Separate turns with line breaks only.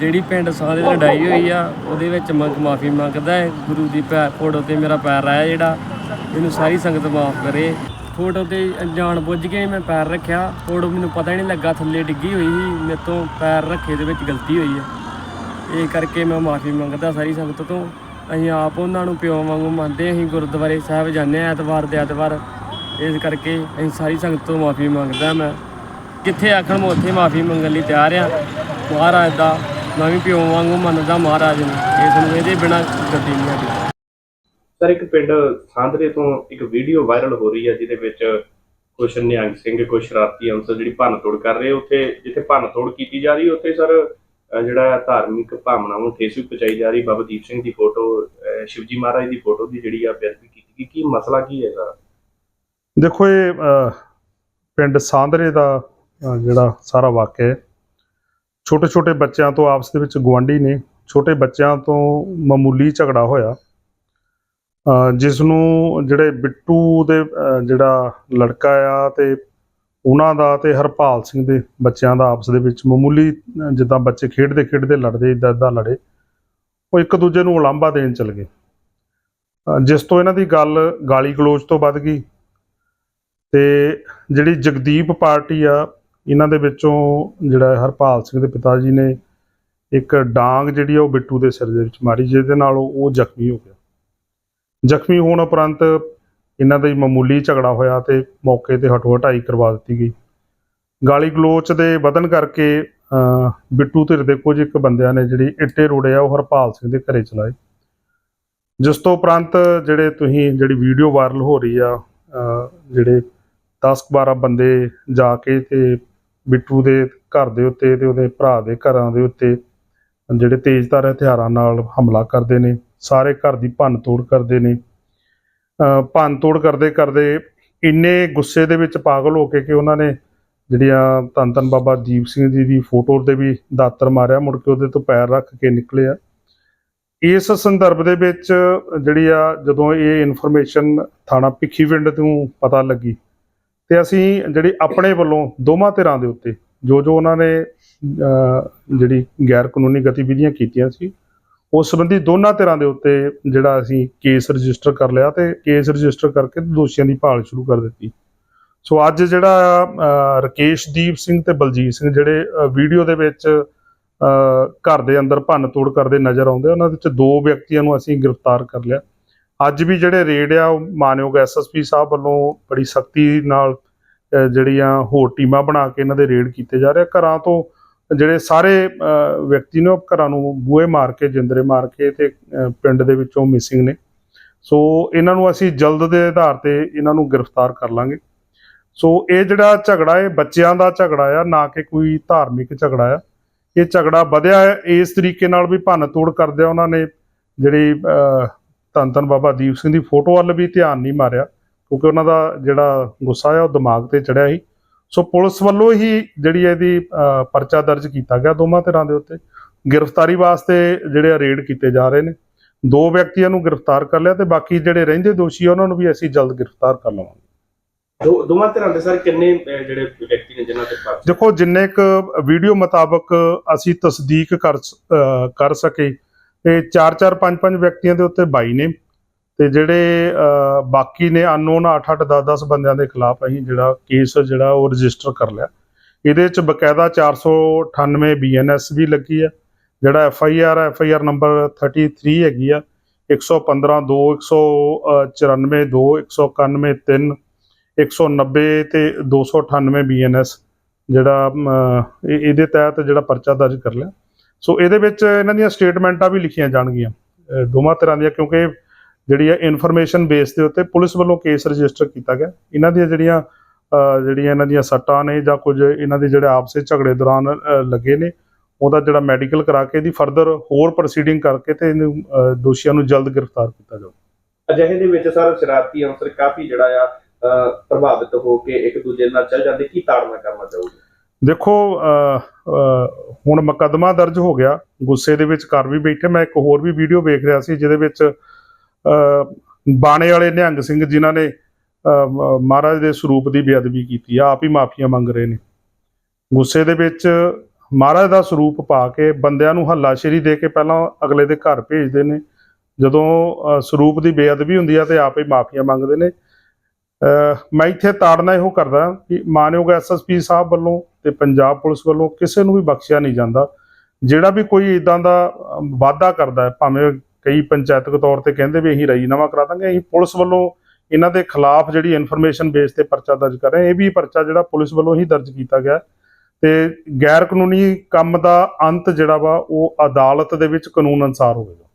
ਜਿਹੜੀ ਪਿੰਡ ਸਾਹ ਦੇ ਲੜਾਈ ਹੋਈ ਆ, ਉਹਦੇ ਵਿੱਚ ਮੰਗ ਮਾਫੀ ਮੰਗਦਾ ਹੈ। ਗੁਰੂ ਦੀ ਪੈ, ਫੋਟੋ ਤੇ ਮੇਰਾ ਪੈਰ ਆਇਆ ਜਿਹੜਾ, ਇਹਨੂੰ ਸਾਰੀ ਸੰਗਤ ਮਾਫ ਕਰੇ। ਫੋਟੋ ਤੇ ਜਾਣ ਬੁੱਝ ਕੇ ਮੈਂ ਪੈਰ ਰੱਖਿਆ। ਫੋਟੋ ਮੈਨੂੰ ਪਤਾ ਹੀ ਨਹੀਂ ਲੱਗਾ, ਥੱਲੇ ਡਿੱਗੀ ਹੋਈ ਸੀ। ਮੇਰੇ ਤੋਂ ਪੈਰ ਰੱਖੇ ਦੇ ਵਿੱਚ ਗਲਤੀ ਹੋਈ ਹੈ ਇਹ ਕਰਕੇ ਮੈਂ ਮਾਫੀ ਮੰਗਦਾ ਸਾਰੀ ਸੰਗਤ ਤੋਂ। ਅਸੀਂ ਆਪ ਉਹਨਾਂ ਨੂੰ ਪਿਓ ਵਾਂਗੂ ਮੰਨਦੇ ਅਸੀਂ ਗੁਰਦੁਆਰੇ ਸਾਹਿਬ ਜਾਂਦੇ ਹਾਂ ਐਤਵਾਰ ਦੇ ਐਤਵਾਰ। ਇਸ ਕਰਕੇ ਅਸੀਂ ਸਾਰੀ ਸੰਗਤ ਤੋਂ ਮਾਫੀ ਮੰਗਦਾ ਮੈਂ। ਕਿੱਥੇ ਆਖਣ ਮੈਂ ਉੱਥੇ ਮਾਫੀ ਮੰਗਣ ਲਈ ਤਿਆਰ ਆ ਮਹਾਰਾਜ ਦਾ ਮੈਂ ਵੀ ਪਿਓ ਵਾਂਗੂ ਮੰਨਦਾ ਮਹਾਰਾਜ ਨੂੰ। ਇਸ ਨੂੰ ਇਹਦੇ ਬਿਨਾ ਗੱਡੀ ਨਹੀਂ ਹੈਗੀ।
ਸਰ ਇੱਕ ਪਿੰਡ ਸਾਂਦਰੇ ਤੋਂ ਇੱਕ ਵੀਡੀਓ ਵਾਇਰਲ ਹੋ ਰਹੀ ਹੈ ਜਿਹਦੇ ਵਿੱਚ ਕੁਛ ਨਿਹੰਗ ਸਿੰਘ ਕੁਛ ਸ਼ਰਾਰਤੀ ਅੰਸਰ ਜਿਹੜੀ ਭੰਨ ਤੋੜ ਕਰ ਰਹੇ ਉੱਥੇ ਜਿੱਥੇ ਭੰਨ ਤੋੜ ਕੀਤੀ ਜਾ ਰਹੀ ਉੱਥੇ ਸਰ ਅਹ ਜਿਹੜਾ ਹੈ ਧਾਰਮਿਕ ਭਾਵਨਾਵਾਂ ਨੂੰ ਠੇਸ ਵੀ ਪਹੁੰਚਾਈ ਜਾ ਰਹੀ। ਬਾਬਾ ਦੀਪ ਸਿੰਘ ਦੀ ਫੋਟੋ ਅਹ ਸ਼ਿਵਜੀ ਮਹਾਰਾਜ ਦੀ ਫੋਟੋ ਦੀ ਜਿਹੜੀ ਆ ਬੇਅਦਬੀ ਕੀਤੀ ਗਈ। ਕੀ ਮਸਲਾ ਕੀ ਹੈ ਸਰ
ਦੇਖੋ ਇਹ ਅਹ, ਪਿੰਡ ਸਾਂਦਰੇ ਦਾ ਅਹ, ਜਿਹੜਾ ਸਾਰਾ ਵਾਕਿਆ ਹੈ ਛੋਟੇ ਛੋਟੇ ਬੱਚਿਆਂ ਤੋਂ ਆਪਸ ਦੇ ਵਿੱਚ ਗਵਾਂਢੀ ਨੇ, ਛੋਟੇ ਬੱਚਿਆਂ ਤੋਂ ਮਾਮੂਲੀ ਝਗੜਾ ਹੋਇਆ। ਜਿਸ ਨੂੰ ਜਿਹੜੇ ਬਿੱਟੂ ਦੇ ਜਿਹੜਾ ਲੜਕਾ ਆ ਤੇ ਉਹਨਾਂ ਦਾ ਤੇ ਹਰਪਾਲ ਸਿੰਘ ਦੇ ਬੱਚਿਆਂ ਦਾ ਆਪਸ ਦੇ ਵਿੱਚ ਮਾਮੂਲੀ ਜਿੱਦਾਂ ਬੱਚੇ ਖੇਡਦੇ ਖੇਡਦੇ ਲੜਦੇ ਇਦਾਂ ਇਦਾਂ ਲੜੇ, ਉਹ ਇੱਕ ਦੂਜੇ ਨੂੰ ਉਲਾਂਭਾ ਦੇਣ ਚੱਲ ਗਏ। ਜਿਸ ਤੋਂ ਇਹਨਾਂ ਦੀ ਗੱਲ ਗਾਲੀ ਗਲੋਚ ਤੋਂ ਵੱਧ ਗਈ ਤੇ ਜਿਹੜੀ ਜਗਦੀਪ ਪਾਰਟੀ ਆ ਇਹਨਾਂ ਦੇ ਵਿੱਚੋਂ ਜਿਹੜਾ ਹਰਪਾਲ ਸਿੰਘ ਦੇ ਪਿਤਾ ਜੀ ਨੇ ਇੱਕ ਡਾਂਗ ਜਿਹੜੀ ਆ ਉਹ ਬਿੱਟੂ ਦੇ ਸਿਰ ਦੇ ਵਿੱਚ ਮਾਰੀ, ਜਿਹਦੇ ਨਾਲ ਉਹ ਜ਼ਖਮੀ ਹੋ ਗਿਆ। ਜ਼ਖਮੀ ਹੋਣ ਉਪਰੰਤ ਇਹਨਾਂ ਦਾ ਹੀ ਮਾਮੂਲੀ ਝਗੜਾ ਹੋਇਆ ਤੇ ਮੌਕੇ ਤੇ ਹਟੋ ਹਟਾਈ ਕਰਵਾ ਦਿੱਤੀ ਗਈ। ਗਾਲੀ ਗਲੋਚ ਦੇ ਵਧਨ ਕਰਕੇ ਬਿੱਟੂ ਧਿਰ ਦੇ ਕੁਝ ਇੱਕ ਬੰਦਿਆਂ ਨੇ ਜਿਹੜੀ ਇੱਟੇ ਰੋੜੇ ਆ ਉਹ ਹਰਪਾਲ ਸਿੰਘ ਦੇ ਘਰੇ ਚਲਾਏ। ਜਿਸ ਤੋਂ ਉਪਰੰਤ ਜਿਹੜੇ ਤੁਸੀਂ, ਜਿਹੜੀ ਵੀਡੀਓ ਵਾਇਰਲ ਹੋ ਰਹੀ ਆ ਜਿਹੜੇ 10 12 ਬੰਦੇ ਜਾ ਕੇ ਤੇ ਬਿੱਟੂ ਦੇ ਘਰ ਦੇ ਉੱਤੇ ਤੇ ਉਹਦੇ ਭਰਾ ਦੇ ਘਰਾਂ ਦੇ ਉੱਤੇ ਜਿਹੜੇ ਤੇਜ਼ਧਾਰ ਹਥਿਆਰਾਂ ਨਾਲ ਹਮਲਾ ਕਰਦੇ ਨੇ, ਸਾਰੇ ਘਰ ਦੀ ਭੰਨ ਤੋੜ ਕਰਦੇ ਨੇ। ਭੰਨ ਤੋੜ ਕਰਦੇ ਕਰਦੇ ਇੰਨੇ ਗੁੱਸੇ ਦੇ ਵਿੱਚ ਪਾਗਲ ਹੋ ਕੇ ਕਿ ਉਹਨਾਂ ਨੇ ਜਿਹੜੀਆਂ ਧੰਨ ਧੰਨ ਬਾਬਾ ਦੀਪ ਸਿੰਘ ਜੀ ਦੀ ਫੋਟੋ ਤੇ ਵੀ ਦਾਤਰ ਮਾਰਿਆ, ਮੁੜ ਕੇ ਉਹਦੇ ਤੋਂ ਪੈਰ ਰੱਖ ਕੇ ਨਿਕਲੇ ਆ ਇਸ ਸੰਦਰਭ ਦੇ ਵਿੱਚ ਜਿਹੜੀ ਆ ਜਦੋਂ ਇਹ ਇਨਫੋਰਮੇਸ਼ਨ ਥਾਣਾ ਭਿੱਖੀਵਿੰਡ ਤੋਂ ਪਤਾ ਲੱਗੀ ਤੇ ਅਸੀਂ ਜਿਹੜੀ ਆਪਣੇ ਵੱਲੋਂ ਦੋਵਾਂ ਧਿਰਾਂ ਦੇ ਉੱਤੇ ਜੋ ਜੋ ਉਹਨਾਂ ਨੇ ਜਿਹੜੀ ਗੈਰ ਕਾਨੂੰਨੀ ਗਤੀਵਿਧੀਆਂ ਕੀਤੀਆਂ ਸੀ ਉਸ ਸੰਬੰਧੀ ਦੋਨਾਂ ਧਿਰਾਂ ਦੇ ਉੱਤੇ ਜਿਹੜਾ ਅਸੀਂ ਕੇਸ ਰਜਿਸਟਰ ਕਰ ਲਿਆ ਤੇ ਕੇਸ ਰਜਿਸਟਰ ਕਰਕੇ ਦੋਸ਼ੀਆਂ ਦੀ ਭਾਲ ਸ਼ੁਰੂ ਕਰ ਦਿੱਤੀ। ਸੋ ਅੱਜ ਜਿਹੜਾ ਅਹ, ਰਕੇਸ਼ਦੀਪ ਸਿੰਘ ਤੇ ਬਲਜੀਤ ਸਿੰਘ ਜਿਹੜੇ ਵੀਡੀਓ ਦੇ ਵਿੱਚ ਘਰ ਦੇ ਅੰਦਰ ਭੰਨ ਤੋੜ ਕਰਦੇ ਨਜ਼ਰ ਆਉਂਦੇ ਉਹਨਾਂ ਦੇ ਵਿੱਚ ਦੋ ਵਿਅਕਤੀਆਂ ਨੂੰ ਅਸੀਂ ਗ੍ਰਿਫਤਾਰ ਕਰ ਲਿਆ। ਅੱਜ ਵੀ ਜਿਹੜੇ ਰੇਡ ਆ, ਉਹ ਮਾਨਯੋਗ ਐਸਐਸਪੀ ਸਾਹਿਬ ਵੱਲੋਂ ਬੜੀ ਸਖਤੀ ਨਾਲ ਜਿਹੜੀਆਂ ਹੋਰ ਟੀਮਾਂ ਬਣਾ ਕੇ ਇਹਨਾਂ ਦੇ ਰੇਡ ਕੀਤੇ ਜਾ ਰਹੇ ਆ। ਘਰਾਂ ਤੋਂ ਜਿਹੜੇ ਸਾਰੇ ਵਿਅਕਤੀ ਨੇ ਉਹ ਘਰਾਂ ਨੂੰ ਬੂਹੇ ਮਾਰ ਕੇ, ਜਿੰਦਰੇ ਮਾਰ ਕੇ ਤੇ ਪਿੰਡ ਦੇ ਵਿੱਚੋਂ ਮਿਸਿੰਗ ਨੇ। ਸੋ ਇਹਨਾਂ ਨੂੰ ਅਸੀਂ ਜਲਦ ਦੇ ਆਧਾਰ ਤੇ ਇਹਨਾਂ ਨੂੰ ਗ੍ਰਿਫਤਾਰ ਕਰ ਲਾਂਗੇ। ਸੋ ਇਹ ਜਿਹੜਾ ਝਗੜਾ ਇਹ ਬੱਚਿਆਂ ਦਾ ਝਗੜਾ ਆ, ਨਾ ਕਿ ਕੋਈ ਧਾਰਮਿਕ ਝਗੜਾ ਆ। ਇਹ ਝਗੜਾ ਵਧਿਆ ਇਸ ਤਰੀਕੇ ਨਾਲ ਵੀ ਭੰਨ ਤੋੜ ਕਰਦੇ ਉਹਨਾਂ ਨੇ, ਜਿਹੜੀ ਧੰਨ ਧੰਨ ਬਾਬਾ ਦੀਪ ਸਿੰਘ ਦੀ ਫੋਟੋ ਵੱਲ ਵੀ ਧਿਆਨ ਨਹੀਂ ਮਾਰਿਆ ਕਿਉਂਕਿ ਉਹਨਾਂ ਦਾ ਜਿਹੜਾ ਗੁੱਸਾ ਆ ਉਹ ਦਿਮਾਗ ਤੇ ਚੜਿਆ ਸੀ। ਸੋ ਪੁਲਿਸ ਵੱਲੋਂ ਹੀ ਜਿਹੜੀ ਇਹਦੀ ਪਰਚਾ ਦਰਜ ਕੀਤਾ ਗਿਆ ਦੋਵਾਂ ਧਿਰਾਂ ਦੇ ਉੱਤੇ। ਗ੍ਰਿਫਤਾਰੀ ਵਾਸਤੇ ਜਿਹੜੇ ਆ ਰੇਡ ਕੀਤੇ ਜਾ ਰਹੇ ਨੇ। ਦੋ ਵਿਅਕਤੀਆਂ ਨੂੰ ਗ੍ਰਿਫਤਾਰ ਕਰ ਲਿਆ ਤੇ ਬਾਕੀ ਜਿਹੜੇ ਰਹਿੰਦੇ ਦੋਸ਼ੀ ਆ ਉਹਨਾਂ ਨੂੰ ਵੀ ਅਸੀਂ ਜਲਦ ਗ੍ਰਿਫਤਾਰ ਕਰ ਲਵਾਂਗੇ।
ਦੋ ਦੋਵਾਂ ਧਿਰਾਂ ਦੇ ਸਰ ਕਿੰਨੇ ਜਿਹੜੇ ਵਿਅਕਤੀ ਨੇ ਜਿਨ੍ਹਾਂ ਤੇ
ਦੇਖੋ ਜਿੰਨੇ ਕ ਵੀਡੀਓ ਮੁਤਾਬਕ ਅਸੀਂ ਤਸਦੀਕ ਕਰ ਕਰ ਸਕੇ ਤੇ 4-4 5-5 ਵਿਅਕਤੀਆਂ ਦੇ ਉੱਤੇ 22 ਨੇ ਤੇ ਜਿਹੜੇ ਬਾਕੀ ਨੇ ਅਨਨੋਨ 8-8 10-10 ਬੰਦਿਆਂ ਦੇ ਖਿਲਾਫ ਅਸੀਂ ਜਿਹੜਾ ਕੇਸ ਜਿਹੜਾ ਉਹ ਰਜਿਸਟਰ ਕਰ ਲਿਆ। ਇਹਦੇ 'ਚ ਬਕਾਇਦਾ 498 ਬੀਐਨਐਸ ਵੀ ਲੱਗੀ ਆ, ਜਿਹੜਾ F I R F I R number 33 ਹੈਗੀ ਆ 115 2 194 2 191 3 190 ਤੇ 298 ਬੀਐਨਐਸ ਜਿਹੜਾ ਇਹ- ਇਹਦੇ ਤਹਿਤ ਜਿਹੜਾ ਪਰਚਾ ਦਰਜ ਕਰ ਲਿਆ। ਸੋ ਇਹਦੇ ਵਿੱਚ ਇਹਨਾਂ ਦੀਆਂ ਸਟੇਟਮੈਂਟਾਂ ਵੀ ਲਿਖੀਆਂ ਜਾਣਗੀਆਂ। ਦੋਵਾਂ ਤਰ੍ਹਾਂ ਦੀਆਂ, ਕਿਉਂਕਿ ਜਿਹੜੀ ਹੈ ਇਨਫੋਰਮੇਸ਼ਨ ਬੇਸ ਦੇ ਉੱਤੇ ਪੁਲਿਸ ਵੱਲੋਂ ਕੇਸ ਰਜਿਸਟਰ ਕੀਤਾ ਗਿਆ। ਇਹਨਾਂ ਦੀਆਂ ਜਿਹੜੀਆਂ ਜਿਹੜੀਆਂ ਇਹਨਾਂ ਦੀਆਂ ਸੱਟਾਂ ਨੇ ਜਾਂ ਕੁਝ ਇਹਨਾਂ ਦੇ ਜਿਹੜੇ ਆਪਸੇ ਝਗੜੇ ਦੌਰਾਨ ਲੱਗੇ ਨੇ, ਉਹਦਾ ਜਿਹੜਾ ਮੈਡੀਕਲ ਕਰਾ ਕੇ ਇਹਦੀ ਫਰਦਰ ਹੋਰ ਪ੍ਰੋਸੀਡਿੰਗ ਕਰਕੇ ਤੇ ਇਹਨੂੰ ਦੋਸ਼ੀਆਂ ਨੂੰ ਜਲਦ ਗ੍ਰਿਫਤਾਰ ਕੀਤਾ ਜਾਊ।
ਅਜਿਹੇ ਦੇ ਵਿੱਚ ਸਰ, ਸ਼ਰਾਰਤੀ ਅੰਸਰ ਕਾਫੀ ਜਿਹੜਾ ਆ ਪ੍ਰਭਾਵਿਤ ਹੋ ਕੇ ਇੱਕ ਦੂਜੇ ਨਾਲ ਚੱਲ ਜਾਂਦੇ, ਕੀ ਤਾੜਨਾ ਕਰਨਾ ਚਾਹੋਗੇ?
ਦੇਖੋ ਹੁਣ ਮੁਕੱਦਮਾ ਦਰਜ ਹੋ ਗਿਆ। ਗੁੱਸੇ ਦੇ ਵਿੱਚ ਕਰ ਵੀ ਬੈਠੇ। ਮੈਂ ਇੱਕ ਹੋਰ ਵੀ ਵੀਡੀਓ ਵੇਖ ਰਿਹਾ ਸੀ, ਜਿਹਦੇ ਵਿੱਚ ਬਾਣੇ ਵਾਲੇ ਨਿਹੰਗ ਸਿੰਘ ਜਿਨ੍ਹਾਂ ਨੇ ਮਹਾਰਾਜ ਦੇ ਸਰੂਪ ਦੀ ਬੇਅਦਬੀ ਕੀਤੀ ਆ, ਆਪ ਹੀ ਮਾਫੀਆਂ ਮੰਗ ਰਹੇ ਨੇ। ਗੁੱਸੇ ਦੇ ਵਿੱਚ ਮਹਾਰਾਜ ਦਾ ਸਰੂਪ ਪਾ ਕੇ ਬੰਦਿਆਂ ਨੂੰ ਹੱਲਾਸ਼ੇਰੀ ਦੇ ਕੇ ਪਹਿਲਾਂ ਅਗਲੇ ਦੇ ਘਰ ਭੇਜਦੇ ਨੇ। ਜਦੋਂ ਸਰੂਪ ਦੀ ਬੇਅਦਬੀ ਹੁੰਦੀ ਆ ਤੇ ਹੀ ਮਾਫੀਆਂ ਮੰਗਦੇ ਨੇ। ਮੈਂ ਇੱਥੇ ਤਾੜਨਾ ਇਹੋ ਕਰਦਾ ਕਿ ਮਾਨਯੋਗ ਐਸਐਸਪੀ ਸਾਹਿਬ ਵੱਲੋਂ ਤੇ ਪੰਜਾਬ ਪੁਲਿਸ ਵੱਲੋਂ ਕਿਸੇ ਨੂੰ ਵੀ ਬਖਸ਼ਿਆ ਨਹੀਂ ਜਾਂਦਾ। ਜਿਹੜਾ ਵੀ ਕੋਈ ਇਦਾਂ ਦਾ ਅ, ਵਾਅਦਾ ਕਰਦਾ ਭਾਵੇਂ ਕਈ ਪੰਚਾਇਤਕ ਤੌਰ ਤੇ ਕਹਿੰਦੇ ਵੀ ਅਸੀਂ ਰਾਜੀਨਾਮਾ ਕਰਾ ਦਾਂਗੇ ਅਸੀਂ ਪੁਲਿਸ ਵੱਲੋਂ ਇਹਨਾਂ ਦੇ ਖਿਲਾਫ ਜਿਹੜੀ ਇਨਫੋਰਮੇਸ਼ਨ ਬੇਸ ਤੇ ਪਰਚਾ ਦਰਜ ਕਰ ਰਹੇ ਇਹ ਵੀ ਪਰਚਾ ਜਿਹੜਾ ਪੁਲਿਸ ਵੱਲੋਂ ਹੀ ਦਰਜ ਕੀਤਾ ਗਿਆ। ਤੇ ਗੈਰ ਕਾਨੂੰਨੀ ਕੰਮ ਦਾ ਅੰਤ ਜਿਹੜਾ ਵਾ ਉਹ ਅਦਾਲਤ ਦੇ ਵਿੱਚ ਕਾਨੂੰਨ ਅਨਸਾਰ ਹੋਵੇਗਾ।